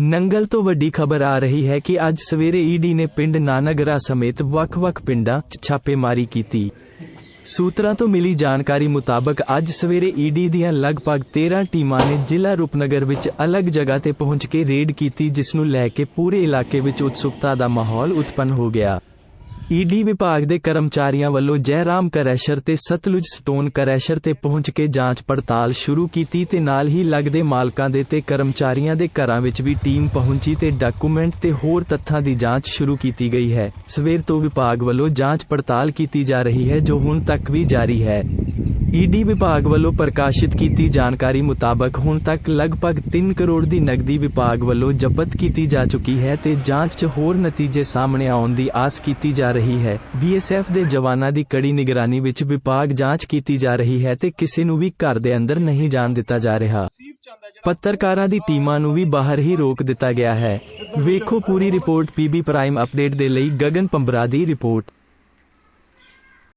ਨੰਗਲ ਤੋਂ ਵੱਡੀ ਖਬਰ ਆ ਰਹੀ ਹੈ ਕਿ ਅੱਜ ਸਵੇਰੇ ਈਡੀ ਨੇ ਪਿੰਡ ਨਾਨਗਰਾ ਸਮੇਤ ਵੱਖ-ਵੱਖ ਪਿੰਡਾਂ 'ਚ ਛਾਪੇਮਾਰੀ ਕੀਤੀ। ਸੂਤਰਾਂ ਤੋਂ ਮਿਲੀ ਜਾਣਕਾਰੀ ਮੁਤਾਬਕ ਅੱਜ ਸਵੇਰੇ ਈਡੀ ਦੀਆਂ ਲਗਭਗ 13 ਟੀਮਾਂ ਨੇ ਜ਼ਿਲ੍ਹਾ ਰੂਪਨਗਰ ਵਿੱਚ ਅਲੱਗ ਜਗ੍ਹਾ ਤੇ ਪਹੁੰਚ ਕੇ ਰੇਡ ਕੀਤੀ, ਜਿਸ ਨੂੰ ਲੈ ਕੇ ਪੂਰੇ ਇਲਾਕੇ ਵਿੱਚ ਉਤਸੁਕਤਾ ਦਾ ਮਾਹੌਲ ਉਤਪੰਨ ਹੋ ਗਿਆ। ਈਡੀ ਵਿਭਾਗ ਦੇ ਕਰਮਚਾਰੀਆਂ ਵੱਲੋਂ ਜੈਰਾਮ ਕਰੈਸ਼ਰ ਤੇ ਸਤਲੁਜ ਸਟੋਨ ਕਰੈਸ਼ਰ ਤੇ ਪਹੁੰਚ ਕੇ ਜਾਂਚ ਪੜਤਾਲ ਸ਼ੁਰੂ ਕੀਤੀ ਤੇ ਨਾਲ ਹੀ ਲੱਗਦੇ ਮਾਲਕਾਂ ਦੇ ਤੇ ਕਰਮਚਾਰੀਆਂ ਦੇ ਘਰਾਂ ਵਿੱਚ ਵੀ ਟੀਮ ਪਹੁੰਚੀ ਤੇ ਡਾਕੂਮੈਂਟ ਤੇ ਹੋਰ ਤੱਥਾਂ ਦੀ ਜਾਂਚ ਸ਼ੁਰੂ ਕੀਤੀ ਗਈ ਹੈ। ਸਵੇਰ ਤੋਂ ਵਿਭਾਗ ਵੱਲੋਂ ਜਾਂਚ ਪੜਤਾਲ ਕੀਤੀ ਜਾ ਰਹੀ ਹੈ ਜੋ ਹੁਣ ਤੱਕ ਵੀ ਜਾਰੀ ਹੈ। ਈਡੀ ਵਿਭਾਗ ਵੱਲੋਂ ਪ੍ਰਕਾਸ਼ਿਤ ਕੀਤੀ ਜਾਣਕਾਰੀ ਮੁਤਾਬਕ ਹੁਣ ਤੱਕ ਲਗਭਗ 3 ਕਰੋੜ ਦੀ ਨਕਦੀ ਵਿਭਾਗ ਵੱਲੋਂ ਜ਼ਬਤ ਕੀਤੀ ਜਾ ਚੁੱਕੀ ਹੈ ਤੇ ਜਾਂਚ 'ਚ ਹੋਰ ਨਤੀਜੇ ਸਾਹਮਣੇ ਆਉਣ ਦੀ ਆਸ ਕੀਤੀ ਜਾ ਰਹੀ ਹੈ। ਬੀਐਸਐਫ ਦੇ ਜਵਾਨਾਂ ਦੀ ਕੜੀ ਨਿਗਰਾਨੀ ਵਿੱਚ ਵਿਭਾਗ ਜਾਂਚ ਕੀਤੀ ਜਾ ਰਹੀ ਹੈ ਤੇ ਕਿਸੇ ਨੂੰ ਵੀ ਘਰ ਦੇ ਅੰਦਰ ਨਹੀਂ ਜਾਣ ਦਿੱਤਾ ਜਾ ਰਿਹਾ। ਪੱਤਰਕਾਰਾਂ ਦੀ ਟੀਮਾਂ ਨੂੰ ਵੀ ਬਾਹਰ ਹੀ ਰੋਕ ਦਿੱਤਾ ਗਿਆ ਹੈ। ਵੇਖੋ ਪੂਰੀ ਰਿਪੋਰਟ ਪੀਬੀ ਪ੍ਰਾਈਮ ਅਪਡੇਟ ਦੇ ਲਈ ਗਗਨ ਪੰਬਰਾ ਦੀ ਰਿਪੋਰਟ।